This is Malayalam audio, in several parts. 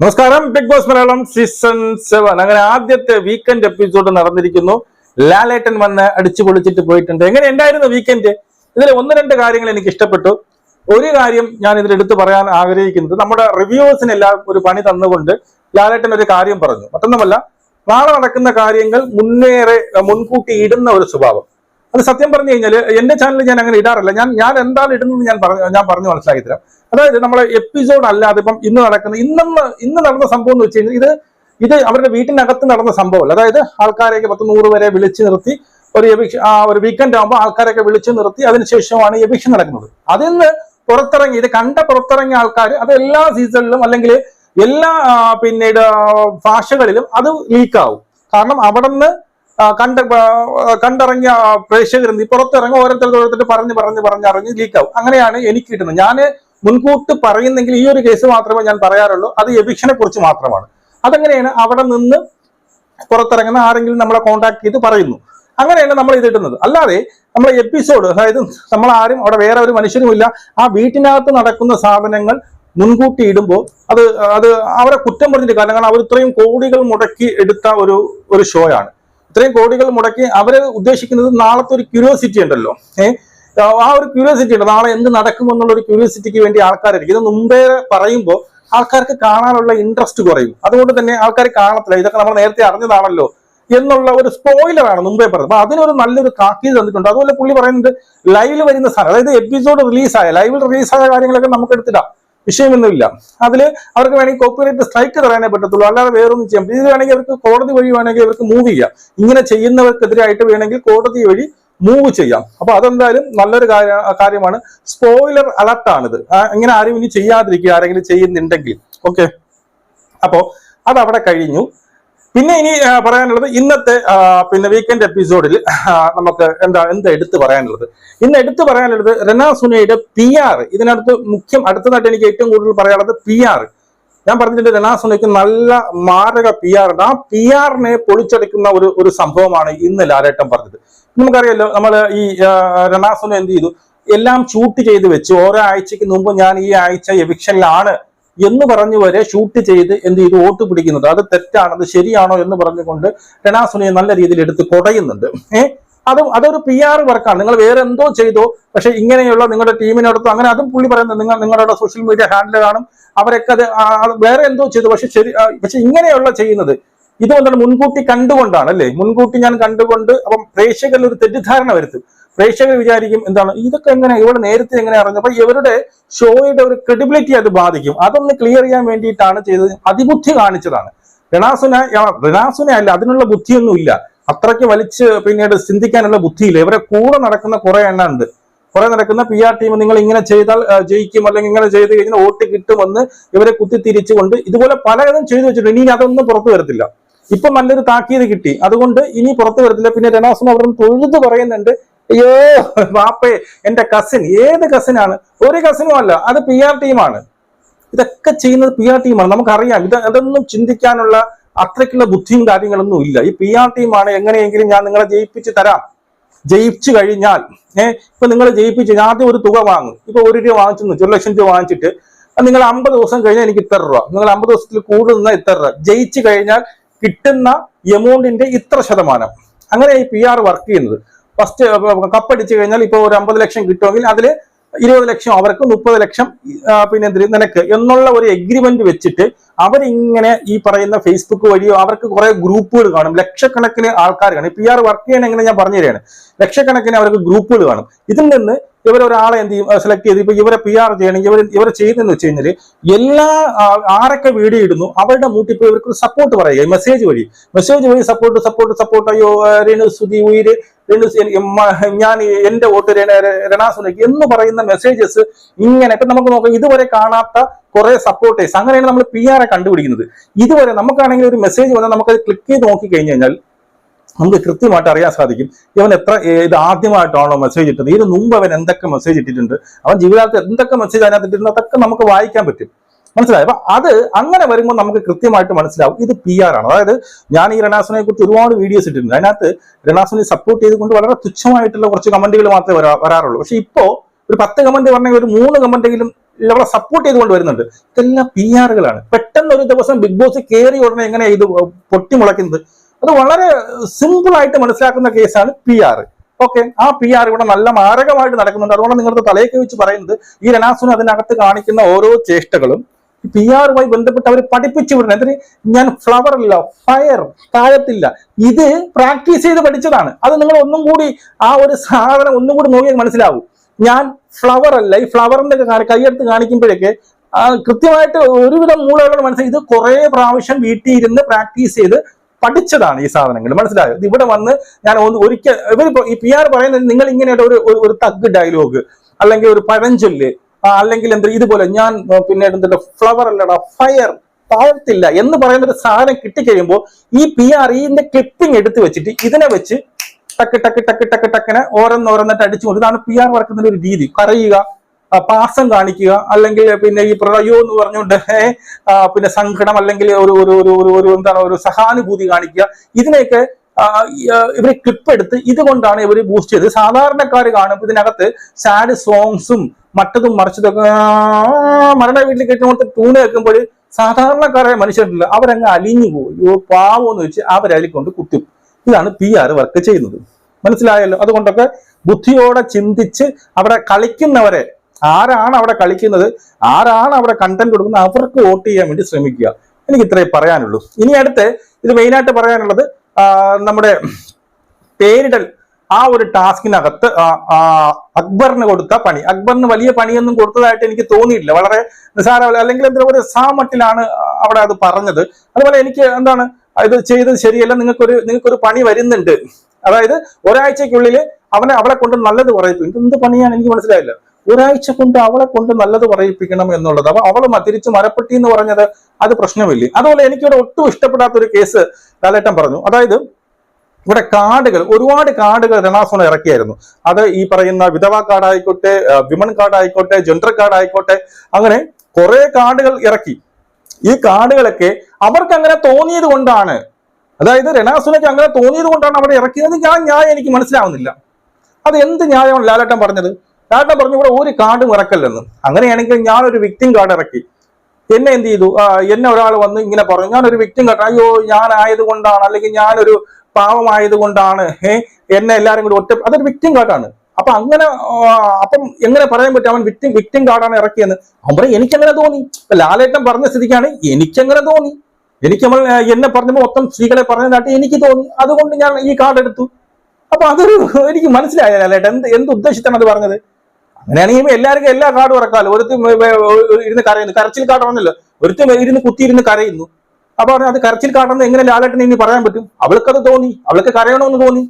നമസ്കാരം. Bigg Boss Malayalam season seven അങ്ങനെ ആദ്യത്തെ വീക്കെൻഡ് എപ്പിസോഡ് നടന്നിരിക്കുന്നു. ലാലേട്ടൻ വന്ന് അടിച്ചു പൊളിച്ചിട്ട് പോയിട്ടുണ്ട്. എങ്ങനെ ഉണ്ടായിരുന്നു വീക്കെൻഡ് ഇതിൽ ഒന്ന് രണ്ട് കാര്യങ്ങൾ എനിക്ക് ഇഷ്ടപ്പെട്ടു. ഒരു കാര്യം ഞാൻ ഇതിൽ എടുത്തു പറയാൻ ആഗ്രഹിക്കുന്നത്. നമ്മുടെ റിവ്യൂസിനെല്ലാം ഒരു പണി തന്നുകൊണ്ട് ലാലേട്ടൻ ഒരു കാര്യം പറഞ്ഞു. മറ്റൊന്നുമല്ല നാളെ നടക്കുന്ന കാര്യങ്ങൾ മുന്നേറെ മുൻകൂട്ടി ഇടുന്ന ഒരു സ്വഭാവം. അത് സത്യം പറഞ്ഞു കഴിഞ്ഞാൽ എന്റെ ചാനലിൽ ഞാൻ അങ്ങനെ ഇടാറില്ല. ഞാൻ ഞാൻ എന്താണ് ഇടുന്നത് ഞാൻ പറഞ്ഞു ഞാൻ പറഞ്ഞു മനസ്സിലാക്കി തരാം അതായത് നമ്മൾ എപ്പിസോഡ് അല്ലാതെ ഇപ്പം ഇന്ന് നടക്കുന്ന ഇന്നെന്ന് ഇന്ന് നടന്ന സംഭവം എന്ന് വെച്ച് കഴിഞ്ഞാൽ ഇത് ഇത് അവരുടെ വീട്ടിനകത്ത് നടന്ന സംഭവമല്ല. അതായത് ആൾക്കാരെയൊക്കെ പത്ത് നൂറ് വരെ വിളിച്ചു നിർത്തി ഒരു എവിക്ഷ ആ ഒരു വീക്കെൻഡ് ആകുമ്പോൾ ആൾക്കാരൊക്കെ വിളിച്ചു നിർത്തി അതിനുശേഷമാണ് എവിക്ഷൻ നടക്കുന്നത്. അതിൽ നിന്ന് പുറത്തിറങ്ങി ഇത് കണ്ട പുറത്തിറങ്ങിയ ആൾക്കാർ അത് എല്ലാ സീസണിലും അല്ലെങ്കിൽ എല്ലാ പിന്നീട് ഭാഷകളിലും അത് ലീക്കാവും കാരണം അവിടെ നിന്ന് കണ്ട കണ്ടിറങ്ങിയ പ്രേക്ഷകർ പുറത്തിറങ്ങി ഓരോരുത്തർ ഓരോരുത്തർ പറഞ്ഞ് പറഞ്ഞ് പറഞ്ഞ് അറിഞ്ഞ് ലീക്കാവും അങ്ങനെയാണ് എനിക്ക് കിട്ടുന്നത്. ഞാൻ മുൻകൂട്ട് പറയുന്നെങ്കിൽ ഈ ഒരു കേസ് മാത്രമേ ഞാൻ പറയാറുള്ളൂ. അത് എവിക്ഷനെ കുറിച്ച് മാത്രമാണ്. അതെങ്ങനെയാണ്? അവിടെ നിന്ന് പുറത്തിറങ്ങുന്ന ആരെങ്കിലും നമ്മളെ കോൺടാക്ട് ചെയ്ത് പറയുന്നു. അങ്ങനെയാണ് നമ്മൾ ഇത് ഇടുന്നത്. അല്ലാതെ നമ്മളെ എപ്പിസോഡ് അതായത് നമ്മൾ ആരും അവിടെ വേറെ ഒരു മനുഷ്യനുമില്ല ആ വീട്ടിനകത്ത് നടക്കുന്ന സാധനങ്ങൾ മുൻകൂട്ടി ഇടുമ്പോൾ അത് അത് അവരെ കുറ്റം പറഞ്ഞിട്ട് കാരണം അവർ ഇത്രയും കോടികൾ മുടക്കി എടുത്ത ഒരു ഒരു ഷോ ആണ്. ഇത്രയും കോടികൾ മുടക്കി അവർ ഉദ്ദേശിക്കുന്നത് നാളത്തെ ഒരു ക്യൂരിയോസിറ്റി ഉണ്ടല്ലോ. ഏഹ് ആ ഒരു ക്യൂരിയോസിറ്റി ഉണ്ട്. നാളെ എന്ത് നടക്കുമെന്നുള്ള ഒരു ക്യൂരിയോസിറ്റിക്ക് വേണ്ടി ആൾക്കാരായിരിക്കും ഇത് മുമ്പേ പറയുമ്പോൾ ആൾക്കാർക്ക് കാണാനുള്ള ഇൻട്രസ്റ്റ് കുറയും. അതുകൊണ്ട് തന്നെ ആൾക്കാർ കാണത്തില്ല. ഇതൊക്കെ നമ്മൾ നേരത്തെ അറിഞ്ഞതാണല്ലോ എന്നുള്ള ഒരു സ്പോയിലറാണ് മുമ്പേ പറഞ്ഞത്. അപ്പൊ അതിനൊരു നല്ലൊരു താക്കീത് തന്നിട്ടുണ്ട്. അതുപോലെ പുള്ളി പറയുന്നത് ലൈവിൽ വരുന്ന സാധനം അതായത് എപ്പിസോഡ് റിലീസായ ലൈവിൽ റിലീസായ കാര്യങ്ങളൊക്കെ നമുക്ക് എടുത്തിടാം. വിഷയമൊന്നുമില്ല. അതിൽ അവർക്ക് വേണമെങ്കിൽ കോപ്പിറൈറ്റ് സ്ട്രൈക്ക് തരാനേ പറ്റത്തുള്ളൂ. അല്ലാതെ വേറൊന്നും ചെയ്യാം ഇത് വേണമെങ്കിൽ അവർക്ക് കോടതി വഴി വേണമെങ്കിൽ അവർക്ക് മൂവ് ചെയ്യാം. ഇങ്ങനെ ചെയ്യുന്നവർക്കെതിരായിട്ട് വേണമെങ്കിൽ കോടതി വഴി മൂവ് ചെയ്യാം. അപ്പൊ അതെന്തായാലും നല്ലൊരു കാര്യമാണ്. സ്പോയിലർ അലർട്ടാണിത് ഇങ്ങനെ ആരും ഇനി ചെയ്യാതിരിക്കുക ആരെങ്കിലും ചെയ്യുന്നുണ്ടെങ്കിൽ. ഓക്കെ അപ്പോ അതവിടെ കഴിഞ്ഞു. പിന്നെ ഇനി പറയാനുള്ളത് ഇന്നത്തെ പിന്നെ വീക്കെൻഡ് എപ്പിസോഡിൽ നമുക്ക് എന്താ എന്താ എടുത്തു പറയാനുള്ളത്? ഇന്ന് എടുത്തു പറയാനുള്ളത് റെനാ സുനയുടെ പി ആർ ഇതിനടുത്ത് മുഖ്യം അടുത്തതായിട്ട് എനിക്ക് ഏറ്റവും കൂടുതൽ പറയാനുള്ളത് പി ആർ ഞാൻ പറഞ്ഞിട്ടുണ്ട് റെനാ സുനയ്ക്ക് നല്ല മാരക പി ആർ ഉണ്ട്. ആ പി ആറിനെ പൊളിച്ചെടുക്കുന്ന ഒരു ഒരു സംഭവമാണ് ഇന്ന് ലാലേട്ടൻ പറഞ്ഞത്. നമുക്കറിയാലോ നമ്മൾ ഈ റെനാ സുന എന്ത് ചെയ്തു? എല്ലാം ഷൂട്ട് ചെയ്ത് വെച്ച് ഓരോ ആഴ്ചക്ക് മുമ്പ് ഞാൻ ഈ ആഴ്ച എവിക്ഷനിലാണ് എന്ന് പറഞ്ഞു വരെ ഷൂട്ട് ചെയ്ത് എന്ത് ചെയ്തു? വോട്ട് പിടിക്കുന്നത്. അത് തെറ്റാണത് ശരിയാണോ എന്ന് പറഞ്ഞുകൊണ്ട് രണാസുനെ നല്ല രീതിയിൽ എടുത്ത് കൊടയുന്നുണ്ട്. ഏഹ് അതും അതൊരു പി ആർ വർക്കാണ്. നിങ്ങൾ വേറെ എന്തോ ചെയ്തു. പക്ഷെ ഇങ്ങനെയുള്ള നിങ്ങളുടെ ടീമിനടുത്ത് അങ്ങനെ അതും പുള്ളി പറയുന്നത് നിങ്ങൾ നിങ്ങളുടെ സോഷ്യൽ മീഡിയ ഹാൻഡിൽ കാണും. അവരൊക്കെ അത് വേറെ എന്തോ ചെയ്തു. പക്ഷെ ശരി പക്ഷെ ഇങ്ങനെയുള്ള ചെയ്യുന്നത് ഇതുകൊണ്ടാണ് മുൻകൂട്ടി കണ്ടുകൊണ്ടാണ് അല്ലേ? മുൻകൂട്ടി ഞാൻ കണ്ടുകൊണ്ട് അപ്പം പ്രേക്ഷകരിൽ ഒരു തെറ്റിദ്ധാരണ വരുത്തും. പ്രേക്ഷകർ വിചാരിക്കും എന്താണ് ഇതൊക്കെ എങ്ങനെ ഇവിടെ നേരത്തെ എങ്ങനെ അറിഞ്ഞു? അപ്പൊ ഇവരുടെ ഷോയുടെ ഒരു ക്രെഡിബിലിറ്റി അത് ബാധിക്കും. അതൊന്ന് ക്ലിയർ ചെയ്യാൻ വേണ്ടിയിട്ടാണ് ചെയ്തത്. അതിബുദ്ധി കാണിച്ചതാണ്. റിനാസുന റിനാസുന അല്ല അതിനുള്ള ബുദ്ധിയൊന്നുമില്ല അത്രയ്ക്ക് വലിച്ച് പിന്നീട് ചിന്തിക്കാനുള്ള ബുദ്ധിയില്ല. ഇവരെ കൂടെ നടക്കുന്ന കുറെ എണ്ണം ഉണ്ട്. കുറെ നടക്കുന്ന പി ആർ ടീം നിങ്ങൾ ഇങ്ങനെ ചെയ്താൽ ജയിക്കും അല്ലെങ്കിൽ ഇങ്ങനെ ചെയ്ത് കഴിഞ്ഞാൽ വോട്ട് കിട്ടുമെന്ന് ഇവരെ കുത്തിത്തിരിച്ചുകൊണ്ട് ഇതുപോലെ പലതും ചെയ്തു വെച്ചിട്ടുണ്ട്. ഇനി അതൊന്നും പുറത്തു വരത്തില്ല. ഇപ്പൊ നല്ലൊരു താക്കീത് കിട്ടി. അതുകൊണ്ട് ഇനി പുറത്തു വരത്തില്ല. പിന്നെ രണാസുന അവർ തൊഴുത് പറയുന്നുണ്ട്. അയ്യോ ബാപ്പേ എന്റെ കസിൻ ഏത് കസിനാണ് ഒരു കസിനും അല്ല അത് പി ആർ ടീമാണ് ഇതൊക്കെ ചെയ്യുന്നത് പി ആർ ടീമാണ് നമുക്കറിയാം ഇത് അതൊന്നും ചിന്തിക്കാനുള്ള അത്രയ്ക്കുള്ള ബുദ്ധിയും കാര്യങ്ങളൊന്നും ഇല്ല. ഈ പി ആർ ടീമാണ് എങ്ങനെയെങ്കിലും ഞാൻ നിങ്ങളെ ജയിപ്പിച്ച് തരാം. ജയിച്ചു കഴിഞ്ഞാൽ ഏഹ് ഇപ്പൊ നിങ്ങൾ ജയിപ്പിച്ച് ആദ്യം ഒരു തുക വാങ്ങും. ഇപ്പൊ ഒരു രൂപ വാങ്ങിച്ചു ഒരു ലക്ഷം രൂപ വാങ്ങിച്ചിട്ട് നിങ്ങൾ അമ്പത് ദിവസം കഴിഞ്ഞാൽ എനിക്ക് ഇത്ര രൂപ. നിങ്ങൾ അമ്പത് ദിവസത്തിൽ കൂടുതൽ നിന്നാൽ ഇത്ര രൂപ. ജയിച്ചു കഴിഞ്ഞാൽ കിട്ടുന്ന എമൗണ്ടിന്റെ ഇത്ര ശതമാനം. അങ്ങനെ ഈ പി ആർ വർക്ക് ചെയ്യുന്നത്. ഫസ്റ്റ് കപ്പടിച്ചു കഴിഞ്ഞാൽ ഇപ്പോൾ ഒരു അമ്പത് ലക്ഷം കിട്ടുമെങ്കിൽ അതിൽ ഇരുപത് ലക്ഷം അവർക്ക് മുപ്പത് ലക്ഷം പിന്നെ എന്ത് നിനക്ക് എന്നുള്ള ഒരു എഗ്രിമെന്റ് വെച്ചിട്ട് അവരിങ്ങനെ ഈ പറയുന്ന ഫേസ്ബുക്ക് വഴിയോ അവർക്ക് കുറെ ഗ്രൂപ്പുകൾ കാണും. ലക്ഷക്കണക്കിന് ആൾക്കാർ കാണും. പി ആർ വർക്ക് ചെയ്യണമെങ്കിൽ ഞാൻ പറഞ്ഞു തരികയാണ് ലക്ഷക്കണക്കിന് അവർക്ക് ഗ്രൂപ്പുകൾ കാണും. ഇതിൽ നിന്ന് ഇവർ ഒരാളെ എന്ത് ചെയ്യും സെലക്ട് ചെയ്ത് ഇപ്പൊ ഇവരെ പി ആർ ചെയ്യണമെങ്കിൽ ഇവർ ഇവർ ചെയ്യുന്നതെന്ന് വെച്ച് കഴിഞ്ഞാൽ എല്ലാ ആരൊക്കെ വീഡിയോ ഇടുന്നു അവരുടെ മൂട്ടിപ്പോ ഇവർക്ക് സപ്പോർട്ട് പറയുക മെസ്സേജ് വഴി. മെസ്സേജ് വഴി സപ്പോർട്ട് സപ്പോർട്ട് സപ്പോർട്ട് അയ്യോ രേണു സുധി ഉയര് ഞാൻ എന്റെ വോട്ട് രണാസുനയ്ക്ക് എന്ന് പറയുന്ന മെസ്സേജസ് ഇങ്ങനെ. ഇപ്പൊ നമുക്ക് നോക്കാം ഇതുവരെ കാണാത്ത കുറെ സപ്പോർട്ടേഴ്സ് അങ്ങനെയാണ് നമ്മൾ പി ആറെ കണ്ടുപിടിക്കുന്നത്. ഇതുവരെ നമുക്കാണെങ്കിൽ ഒരു മെസ്സേജ് വന്നാൽ നമുക്കത് ക്ലിക്ക് ചെയ്ത് നോക്കി കഴിഞ്ഞു കഴിഞ്ഞാൽ നമുക്ക് കൃത്യമായിട്ട് അറിയാൻ സാധിക്കും. ഇവൻ എത്ര ഇത് ആദ്യമായിട്ടാണോ മെസ്സേജ് ഇട്ടത്? ഇതിന് മുമ്പ് അവൻ എന്തൊക്കെ മെസ്സേജ് ഇട്ടിട്ടുണ്ട്? അവൻ ജീവിതത്തിൽ എന്തൊക്കെ മെസ്സേജ് അതിനകത്ത് ഇട്ടിട്ടുണ്ട് അതൊക്കെ നമുക്ക് വായിക്കാൻ പറ്റും. മനസ്സിലായി? അപ്പൊ അത് അങ്ങനെ വരുമ്പോൾ നമുക്ക് കൃത്യമായിട്ട് മനസ്സിലാവും. ഇത് പി ആർ ആണ്. അതായത് ഞാൻ ഈ രണാസുനെ കുറിച്ച് ഒരുപാട് വീഡിയോസ് ഇട്ടിട്ടുണ്ട്. അതിനകത്ത് രണാസുനെ സപ്പോർട്ട് ചെയ്തുകൊണ്ട് വളരെ തുച്ഛമായിട്ടുള്ള കുറച്ച് കമന്റുകൾ മാത്രമേ വരാ- വരാറുള്ളൂ. പക്ഷെ ഇപ്പോ ഒരു പത്ത് കമന്റ് പറഞ്ഞെങ്കിൽ ഒരു മൂന്ന് കമന്റെങ്കിലും അവിടെ സപ്പോർട്ട് ചെയ്തുകൊണ്ട് വരുന്നുണ്ട്. ഇതെല്ലാം പി ആറുകളാണ് പെട്ടെന്ന് ഒരു ദിവസം ബിഗ് ബോസ് കയറി ഉടനെ എങ്ങനെയാണ് ഇത് പൊട്ടിമുളയ്ക്കുന്നത് അത് വളരെ സിമ്പിൾ ആയിട്ട് മനസ്സിലാക്കുന്ന കേസാണ് പി ആർ ഓക്കെ ആ പി ആർ ഇവിടെ നല്ല മാരകമായിട്ട് നടക്കുന്നുണ്ട്. അതുകൊണ്ട് നിങ്ങളുടെ തലയൊക്കെ വെച്ച് പറയുന്നത്. ഈ രണാസുന അതിനകത്ത് കാണിക്കുന്ന ഓരോ ചേഷ്ടകളും പി ആറുമായി ബന്ധപ്പെട്ട് അവർ പഠിപ്പിച്ചു വിടണം. എന്തിന്? ഞാൻ ഫ്ലവർ അല്ല ഫയർ താഴത്തില്ല. ഇത് പ്രാക്ടീസ് ചെയ്ത് പഠിച്ചതാണ്. അത് നിങ്ങൾ ഒന്നും കൂടി ആ ഒരു സാധനം ഒന്നും കൂടി നോക്കിയാൽ മനസ്സിലാവും. ഞാൻ ഫ്ലവർ അല്ല. ഈ ഫ്ലവറിന്റെ കൈയെടുത്ത് കാണിക്കുമ്പോഴേക്ക് കൃത്യമായിട്ട് ഒരുവിധം മൂളകളുടെ മനസ്സിലായി ഇത് കുറെ പ്രാവശ്യം വീട്ടിൽ ഇരുന്ന് പ്രാക്ടീസ് ചെയ്ത് പഠിച്ചതാണ് ഈ സാധനങ്ങൾ. മനസ്സിലായോ? ഇവിടെ വന്ന് ഞാൻ ഒന്ന് ഒരിക്കൽ ഇവർ ഈ പി ആർ പറയുന്നത് നിങ്ങൾ ഇങ്ങനെയുള്ള ഒരു ഒരു- തഗ് ഡയലോഗ് അല്ലെങ്കിൽ ഒരു പഴഞ്ചൊല്ല് അല്ലെങ്കിൽ എന്താ ഇതുപോലെ ഞാൻ പിന്നെ എന്തിന്റെ ഫ്ലവർ അല്ലടാ ഫയർ താഴ്ത്തില്ല എന്ന് പറയുന്ന ഒരു സാധനം കിട്ടിക്കഴിയുമ്പോൾ ഈ പി ആർ ഇതിന്റെ ക്ലിപ്പിംഗ് എടുത്ത് വെച്ചിട്ട് ഇതിനെ വെച്ച് ടക്ക് ടക്ക് ടക്ക് ടക്ക് ടക്കിനെ ഓരോന്നോരോന്നിട്ട് അടിച്ചു കൊണ്ട് ഇതാണ് പി ആർ വർക്കുന്ന ഒരു രീതി. കരയുക ആ, പാസം കാണിക്കുക. അല്ലെങ്കിൽ പിന്നെ ഈ പ്രളയോ എന്ന് പറഞ്ഞുകൊണ്ട് പിന്നെ സങ്കടം അല്ലെങ്കിൽ ഒരു ഒരു ഒരു ഒരു എന്താണ് ഒരു സഹാനുഭൂതി കാണിക്കുക. ഇതിനെയൊക്കെ ഇവർ ക്ലിപ്പ് എടുത്ത് ഇതുകൊണ്ടാണ് ഇവർ ബൂസ്റ്റ് ചെയ്തത്. സാധാരണക്കാർ കാണുമ്പോൾ ഇതിനകത്ത് സാഡ് സോങ്സും മറ്റതും മറിച്ചതൊക്കെ മരണ വീട്ടിൽ കേൾക്കുമ്പോൾ ട്യൂണ് കേൾക്കുമ്പോൾ സാധാരണക്കാരായ മനുഷ്യരുണ്ടല്ലോ അവരങ്ങ് അലിഞ്ഞു പോകും അയ്യോ പാവം എന്ന് വെച്ച് അവരതിൽ കൊണ്ട് കുത്തും. ഇതാണ് പി ആർ വർക്ക് ചെയ്യുന്നത്. മനസ്സിലായല്ലോ? അതുകൊണ്ടൊക്കെ ബുദ്ധിയോടെ ചിന്തിച്ച് അവിടെ കളിക്കുന്നവരെ ആരാണ് അവിടെ കളിക്കുന്നത്? ആരാണ് അവിടെ കണ്ടന്റ് കൊടുക്കുന്നത്? അവർക്ക് വോട്ട് ചെയ്യാൻ വേണ്ടി ശ്രമിക്കുക. എനിക്ക് ഇത്രേ പറയാനുള്ളൂ. ഇനി അടുത്ത് ഇത് മെയിനായിട്ട് പറയാനുള്ളത് നമ്മുടെ പേരിടൽ ആ ഒരു ടാസ്കിനകത്ത് അക്ബറിന് കൊടുത്ത പണി. അക്ബറിന് വലിയ പണിയൊന്നും കൊടുത്തതായിട്ട് എനിക്ക് തോന്നിയില്ല വളരെ നിസാര അല്ലെങ്കിൽ എന്തെങ്കിലും ഒരു സാമട്ടിലാണ് അവിടെ അത് പറഞ്ഞത്. അതുപോലെ എനിക്ക് എന്താണ് ഇത് ചെയ്തത് ശരിയല്ല. നിങ്ങൾക്കൊരു നിങ്ങൾക്കൊരു പണി വരുന്നുണ്ട്. അതായത് ഒരാഴ്ചക്കുള്ളിൽ അവനെ അവളെ കൊണ്ട് നല്ലത് പറയിപ്പിക്കും എന്ത് പണിയാണ്? എനിക്ക് മനസ്സിലായില്ല. ഒരാഴ്ച കൊണ്ട് അവളെ കൊണ്ട് നല്ലത് പറയിപ്പിക്കണം എന്നുള്ളത്. അപ്പൊ അവൾ തിരിച്ച് മരപ്പെട്ടി എന്ന് പറഞ്ഞത് അത് പ്രശ്നമില്ലേ. അതുപോലെ എനിക്കിവിടെ ഒട്ടും ഇഷ്ടപ്പെടാത്ത ഒരു കേസ് ലാലേട്ടൻ പറഞ്ഞു. അതായത് ഇവിടെ കാർഡുകൾ ഒരുപാട് കാർഡുകൾ രണാസോണ ഇറക്കിയായിരുന്നു. അത് ഈ പറയുന്ന വിധവ കാർഡ് ആയിക്കോട്ടെ വിമൺ കാർഡ് ആയിക്കോട്ടെ ജെൻഡർ കാർഡ് ആയിക്കോട്ടെ അങ്ങനെ കുറെ കാർഡുകൾ ഇറക്കി. ഈ കാർഡുകളൊക്കെ അവർക്ക് അങ്ങനെ തോന്നിയത് കൊണ്ടാണ്. അതായത് രണാസുനയ്ക്ക് അങ്ങനെ തോന്നിയത് കൊണ്ടാണ് അവിടെ ഇറക്കിയത് ഞാൻ ന്യായം എനിക്ക് മനസ്സിലാവുന്നില്ല. അത് എന്ത് ന്യായമാണ് ലാലേട്ടൻ പറഞ്ഞത്? ലാലേട്ടൻ പറഞ്ഞു ഇവിടെ ഒരു കാർഡും ഇറക്കല്ലെന്ന്. അങ്ങനെയാണെങ്കിൽ ഞാനൊരു വിക്ടിം കാർഡ് ഇറക്കി. എന്നെ എന്ത് ചെയ്തു? എന്നെ ഒരാൾ വന്ന് ഇങ്ങനെ പറഞ്ഞു ഞാനൊരു വിക്ടിം കാർഡ് അയ്യോ ഞാൻ ആയതുകൊണ്ടാണ് അല്ലെങ്കിൽ ഞാനൊരു പാവമായത് കൊണ്ടാണ് ഏഹ് എന്നെ എല്ലാരും കൂടി ഒറ്റ അതൊരു വിക്ടിം കാർഡാണ് അപ്പൊ അങ്ങനെ അപ്പം എങ്ങനെ പറയാൻ പറ്റും? അവൻ വിക്ടിം വിക്ടിം കാർഡാണ് ഇറക്കിയെന്ന്. അവൻ പറയും എനിക്കങ്ങനെ തോന്നി. ഇപ്പൊ ലാലേട്ടൻ പറഞ്ഞ സ്ഥിതിക്കാണ് എനിക്കങ്ങനെ തോന്നി. എനിക്ക് നമ്മൾ എന്നെ പറഞ്ഞപ്പോൾ മൊത്തം സ്ത്രീകളെ പറഞ്ഞതായിട്ട് എനിക്ക് തോന്നി. അതുകൊണ്ട് ഞാൻ ഈ കാർഡ് എടുത്തു. അപ്പൊ അതൊരു എനിക്ക് മനസ്സിലായ ലാലേട്ടൻ എന്ത് എന്ത് ഉദ്ദേശിച്ചാണ് അത് പറഞ്ഞത്? അങ്ങനെയാണെങ്കിൽ എല്ലാവർക്കും എല്ലാ കാർഡും ഇറക്കാമല്ലോ. ഏ, ഇരുന്ന് കരയുന്നു. കരച്ചിൽ കാട്ടണമെന്നല്ലോ ഒരുത്തും ഇരുന്ന് കുത്തിയിരുന്ന് കരയുന്നു. അപ്പൊ പറഞ്ഞു അത് കരച്ചിൽ കാട്ടണം എങ്ങനെ ലാലേട്ടനെ ഇനി പറയാൻ പറ്റും? അവൾക്കത് തോന്നി. അവൾക്ക് കരയണമെന്ന് തോന്നി.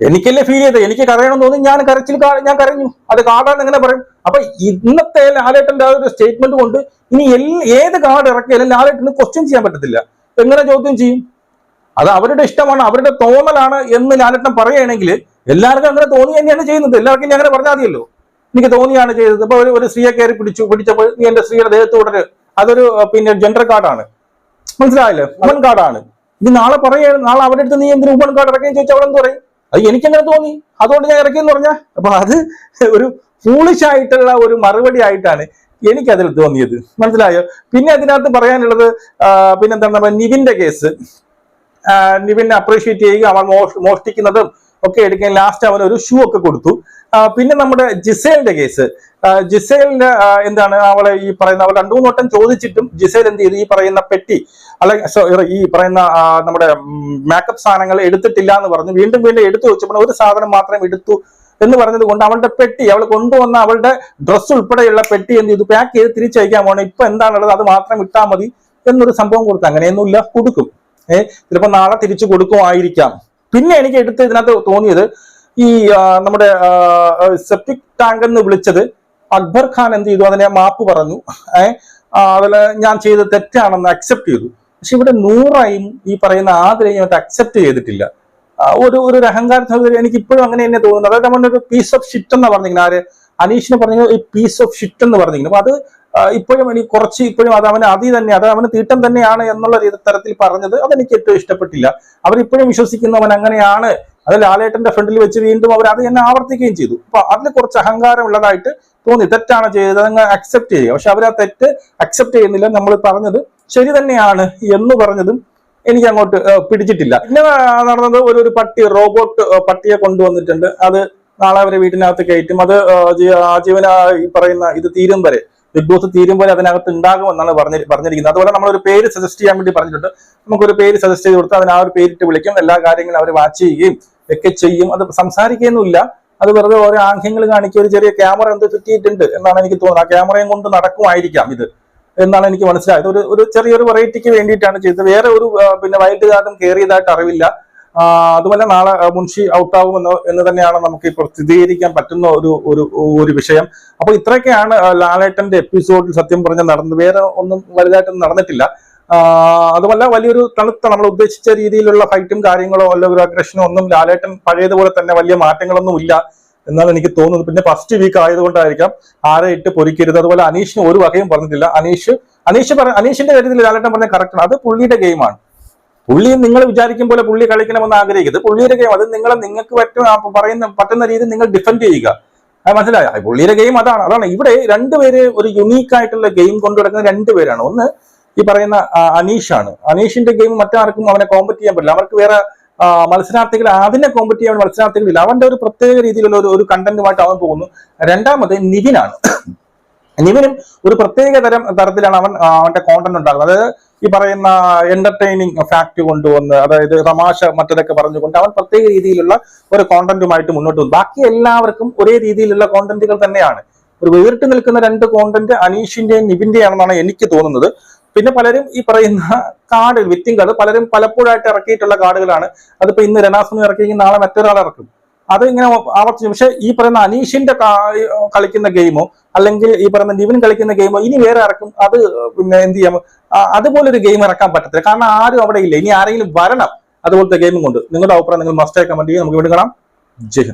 എനിക്കല്ലേ ഫീൽ ചെയ്തത്? എനിക്ക് കരയണമെന്ന് തോന്നി. ഞാൻ കരച്ചിൽ ഞാൻ കരഞ്ഞു. അത് കാർഡാണ് എങ്ങനെ പറയും? അപ്പൊ ഇന്നത്തെ ലാലേട്ടന്റെ ആ ഒരു സ്റ്റേറ്റ്മെന്റ് കൊണ്ട് ഇനി ഏത് കാർഡ് ഇറക്കിയാലും ലാലേട്ടന് ക്വസ്റ്റ്യൻ ചെയ്യാൻ പറ്റത്തില്ല. എങ്ങനെ ചോദ്യം ചെയ്യും? അത് അവരുടെ ഇഷ്ടമാണ് അവരുടെ തോന്നലാണ് എന്ന് ലാലേട്ടൻ പറയുകയാണെങ്കിൽ എല്ലാവർക്കും അങ്ങനെ തോന്നി തന്നെയാണ് ചെയ്യുന്നത്. എല്ലാവർക്കും ഇനി അങ്ങനെ പറഞ്ഞാൽ മതിയല്ലോ. എനിക്ക് തോന്നിയാണ് ചെയ്തത്. ഇപ്പൊ ഒരു സ്ത്രീയെ കയറി പിടിച്ചു പിടിച്ചപ്പോൾ നീ എന്റെ സ്ത്രീയുടെ ദേഹത്ത് തുടര് അതൊരു പിന്നെ ജെൻഡർ കാർഡാണ് മനസ്സിലായില്ലേ? ഉമൺ കാർഡാണ് ഇനി നാളെ പറയുക നാളെ അവരുടെ അടുത്ത് നീ എന്തിനു ഉമൺ കാർഡ് ഇറക്കുകയും ചോദിച്ചാൽ അവളെന്ത് പറയും? അത് എനിക്കങ്ങനെ തോന്നി. അതുകൊണ്ട് ഞാൻ ഇറക്കിയെന്ന് പറഞ്ഞ? അപ്പൊ അത് ഒരു ഫൂളിഷ് ആയിട്ടുള്ള ഒരു മറുപടി ആയിട്ടാണ് എനിക്കതിൽ തോന്നിയത്. മനസ്സിലായോ? പിന്നെ അതിനകത്ത് പറയാനുള്ളത് പിന്നെന്താണ് നിവിന്റെ കേസ് നിവിനെ അപ്രീഷിയേറ്റ് ചെയ്യുക അവൾ മോഷ് മോഷ്ടിക്കുന്നതും ഒക്കെ എടുക്കാൻ ലാസ്റ്റ് അവൻ ഒരു ഷൂ ഒക്കെ കൊടുത്തു. പിന്നെ നമ്മുടെ ജിസേലിന്റെ കേസ് ജിസേലിന്റെ എന്താണ് അവളെ ഈ പറയുന്ന അവൾ രണ്ടു മൂന്നോട്ടം ചോദിച്ചിട്ടും ജിസേൽ എന്ത് ചെയ്തു? ഈ പറയുന്ന പെട്ടി sorry, ഈ പറയുന്ന നമ്മുടെ മേക്കപ്പ് സാധനങ്ങൾ എടുത്തിട്ടില്ല എന്ന് പറഞ്ഞു. വീണ്ടും വീണ്ടും എടുത്തു വെച്ചപ്പോൾ ഒരു സാധനം മാത്രം എടുത്തു എന്ന് പറഞ്ഞത് കൊണ്ട് അവളുടെ പെട്ടി അവൾ കൊണ്ടുവന്ന അവളുടെ ഡ്രസ്സ് ഉൾപ്പെടെയുള്ള പെട്ടി എന്ത് ചെയ്തു? പാക്ക് ചെയ്ത് തിരിച്ചയക്കാൻ പോകണം ഇപ്പൊ എന്താണുള്ളത്? അത് മാത്രം ഇട്ടാൽ മതി എന്നൊരു സംഭവം കൊടുത്തു. അങ്ങനെയൊന്നുമില്ല കൊടുക്കും. ഏഹ് ചിലപ്പോൾ നാളെ തിരിച്ചു കൊടുക്കുമായിരിക്കാം. പിന്നെ എനിക്ക് എടുത്ത് ഇതിനകത്ത് തോന്നിയത് ഈ നമ്മുടെ സെപ്റ്റിക് ടാങ്ക് എന്ന് വിളിച്ചത് അക്ബർ ഖാൻ എന്ത് ചെയ്തു? അതിനെ മാപ്പ് പറഞ്ഞു. ഏഹ് അതിൽ ഞാൻ ചെയ്ത തെറ്റാണെന്ന് അക്സെപ്റ്റ് ചെയ്തു. പക്ഷെ ഇവിടെ നൂറായും ഈ പറയുന്ന ആദരം അത് അക്സെപ്റ്റ് ചെയ്തിട്ടില്ല. ഒരു ഒരു അഹങ്കാരത്തിന് എനിക്ക് ഇപ്പോഴും അങ്ങനെ തന്നെ തോന്നുന്നു അതായത് നമ്മുടെ ഒരു പീസ് ഓഫ് ഷിറ്റ് എന്ന് പറഞ്ഞിരിക്കുന്നത്. ആര്? അനീഷിനെ പറഞ്ഞ ഈ പീസ് ഓഫ് ഷിറ്റ് എന്ന് പറഞ്ഞിരിക്കുന്നു. അപ്പൊ അത് ഇപ്പോഴും എനിക്ക് കുറച്ച് ഇപ്പോഴും അത് അവന് അതി തന്നെ അത് അവന് തീട്ടം തന്നെയാണ് എന്നുള്ള തരത്തിൽ പറഞ്ഞത് അതെനിക്ക് ഏറ്റവും ഇഷ്ടപ്പെട്ടില്ല. അവരിപ്പോഴും വിശ്വസിക്കുന്നവൻ അങ്ങനെയാണ്. അത് ലാലേട്ടന്റെ ഫ്രണ്ടിൽ വെച്ച് വീണ്ടും അവർ അത് തന്നെ ആവർത്തിക്കുകയും ചെയ്തു. അപ്പൊ അതിൽ കുറച്ച് അഹങ്കാരം ഉള്ളതായിട്ട് തോന്നി. തെറ്റാണ് ചെയ്തത്. അങ്ങ് അക്സെപ്റ്റ് ചെയ്യുക. പക്ഷെ അവർ ആ തെറ്റ് അക്സെപ്റ്റ് ചെയ്യുന്നില്ല നമ്മൾ പറഞ്ഞത് ശരി തന്നെയാണ് എന്ന് പറഞ്ഞതും എനിക്ക് അങ്ങോട്ട് പിടിച്ചിട്ടില്ല. പിന്നെ നടന്നത് ഒരു ഒരു പട്ടി റോബോട്ട് പട്ടിയെ കൊണ്ടുവന്നിട്ടുണ്ട്. അത് നാളെ അവരെ വീട്ടിനകത്ത് കയറ്റും. അത് ജീവന ഈ പറയുന്ന ഇത് തീരും വരെ. ബിഗ് ബോസ് തീരും പോലെ അതിനകത്ത് ഉണ്ടാകുമെന്നാണ് പറഞ്ഞ പറഞ്ഞിരിക്കുന്നത്. അതുപോലെ നമ്മളൊരു പേര് സജസ്റ്റ് ചെയ്യാൻ വേണ്ടി പറഞ്ഞിട്ടുണ്ട്. നമുക്കൊരു പേര് സജസ്റ്റ് ചെയ്ത് കൊടുത്ത് അതിന് ആ ഒരു പേരിട്ട് വിളിക്കും. എല്ലാ കാര്യങ്ങളും അവർ വാച്ച് ചെയ്യുകയും ഒക്കെ ചെയ്യും. അത് സംസാരിക്കുകയൊന്നുമില്ല. അത് വെറുതെ ഓരോ ആംഗ്യങ്ങൾ കാണിക്കുക ഒരു ചെറിയ ക്യാമറ എന്ത് കിട്ടിയിട്ടുണ്ട് എന്നാണ് എനിക്ക് തോന്നുന്നത്. ആ ക്യാമറയും കൊണ്ട് നടക്കുമായിരിക്കാം ഇത് എന്നാണ് എനിക്ക് മനസ്സിലായത്. ഒരു ഒരു ചെറിയൊരു വെറൈറ്റിക്ക് വേണ്ടിയിട്ടാണ് ചെയ്തത്. വേറെ ഒരു പിന്നെ വൈൽഡ് കാർഡും കയറിയതായിട്ട് അറിവില്ല. അതുപോലെ നാളെ മുൻഷി ഔട്ടാവുമെന്ന് എന്ന് തന്നെയാണ് നമുക്ക് ഇപ്പോൾ സ്ഥിരീകരിക്കാൻ പറ്റുന്ന ഒരു ഒരു വിഷയം. അപ്പൊ ഇത്രയൊക്കെയാണ് ലാലേട്ടന്റെ എപ്പിസോഡിൽ സത്യം പറഞ്ഞ നടന്നത്. വേറെ ഒന്നും വലുതായിട്ടൊന്നും നടന്നിട്ടില്ല. അതുപോലെ വലിയൊരു തണുത്ത നമ്മൾ ഉദ്ദേശിച്ച രീതിയിലുള്ള ഫൈറ്റും കാര്യങ്ങളോ അല്ല ഒരു അഗ്രഷനോ ഒന്നും ലാലേട്ടൻ പഴയതുപോലെ തന്നെ വലിയ മാറ്റങ്ങളൊന്നും ഇല്ല എന്നാണ് എനിക്ക് തോന്നുന്നത്. പിന്നെ ഫസ്റ്റ് വീക്ക് ആയതുകൊണ്ടായിരിക്കാം ആരെ ഇട്ട് പൊരിക്കരുത്. അതുപോലെ അനീഷിന് ഒരു വകയും പറഞ്ഞിട്ടില്ല. അനീഷ് അനീഷ് പറ അനീഷിന്റെ കാര്യത്തിൽ ലാലേട്ടൻ പറഞ്ഞ കറക്റ്റാണ് അത് പുള്ളിയുടെ ഗെയിമാണ് പുള്ളി നിങ്ങൾ വിചാരിക്കും പോലെ പുള്ളി കളിക്കണമെന്ന് ആഗ്രഹിക്കുന്നത് പുള്ളിയുടെ ഗെയിം അത് നിങ്ങളെ നിങ്ങൾക്ക് പറ്റും പറയുന്ന പറ്റുന്ന രീതിയിൽ നിങ്ങൾ ഡിഫെൻഡ് ചെയ്യുക. അത് മനസ്സിലായ? പുള്ളിയുടെ ഗെയിം അതാണ്. അതാണ് ഇവിടെ രണ്ടുപേര് ഒരു യുണീക്ക് ആയിട്ടുള്ള ഗെയിം കൊണ്ടു നടക്കുന്ന രണ്ടുപേരാണ് ഒന്ന് ഈ പറയുന്ന അനീഷാണ് അനീഷിന്റെ ഗെയിം മറ്റാർക്കും അവനെ കോമ്പറ്റ് ചെയ്യാൻ പറ്റില്ല. അവർക്ക് വേറെ മത്സരാർത്ഥികൾ അതിനെ കോമ്പറ്റ് ചെയ്യാൻ മത്സരാർത്ഥികളില്ല അവന്റെ ഒരു പ്രത്യേക രീതിയിലുള്ള ഒരു ഒരു കണ്ടന്റുമായിട്ട് അവൻ പോകുന്നു. രണ്ടാമത് നിവിനാണ് നിവിനും ഒരു പ്രത്യേക തരം തരത്തിലാണ് അവൻ അവന്റെ കോണ്ടന്റ് ഉണ്ടാകുന്നത്. അതായത് ഈ പറയുന്ന എന്റർടൈനിങ് ഫാക്ട് കൊണ്ടുവന്ന് അതായത് തമാശ മറ്റതൊക്കെ പറഞ്ഞുകൊണ്ട് അവൻ പ്രത്യേക രീതിയിലുള്ള ഒരു കോണ്ടന്റുമായിട്ട് മുന്നോട്ട് വന്നു. ബാക്കി എല്ലാവർക്കും ഒരേ രീതിയിലുള്ള കോണ്ടന്റുകൾ തന്നെയാണ്. ഒരു വേറിട്ട് നിൽക്കുന്ന രണ്ട് കോണ്ടന്റ് അനീഷിന്റെയും നിബിന്റെയാണെന്നാണ് എനിക്ക് തോന്നുന്നത്. പിന്നെ പലരും ഈ പറയുന്ന കാർഡ് വിത്തിങ് കാർഡ് പലരും പലപ്പോഴായിട്ട് ഇറക്കിയിട്ടുള്ള കാർഡുകളാണ്. അതിപ്പോ ഇന്ന് രണാസമി ഇറക്കിയെങ്കിൽ നാളെ മറ്റൊരാൾ ഇറക്കും. അത് ഇങ്ങനെ ആവർത്തിച്ചു. പക്ഷെ ഈ പറയുന്ന അനീഷിന്റെ കളിക്കുന്ന ഗെയിമോ അല്ലെങ്കിൽ ഈ പറയുന്ന നിവിൻ കളിക്കുന്ന ഗെയിമോ ഇനി വേറെ ഇറക്കും അത് പിന്നെ എന്ത് ചെയ്യാം? അതുപോലെ ഒരു ഗെയിം ഇറക്കാൻ പറ്റത്തില്ല. കാരണം ആരും അവിടെ ഇല്ല. ഇനി ആരെങ്കിലും വരണം അതുപോലത്തെ ഗെയിമും കൊണ്ട്. നിങ്ങളുടെ അഭിപ്രായം നിങ്ങൾ മസ്റ്റായി കമന്റ് ചെയ്യുക. നമുക്ക് വീണ്ടും കാണാം. ജയ്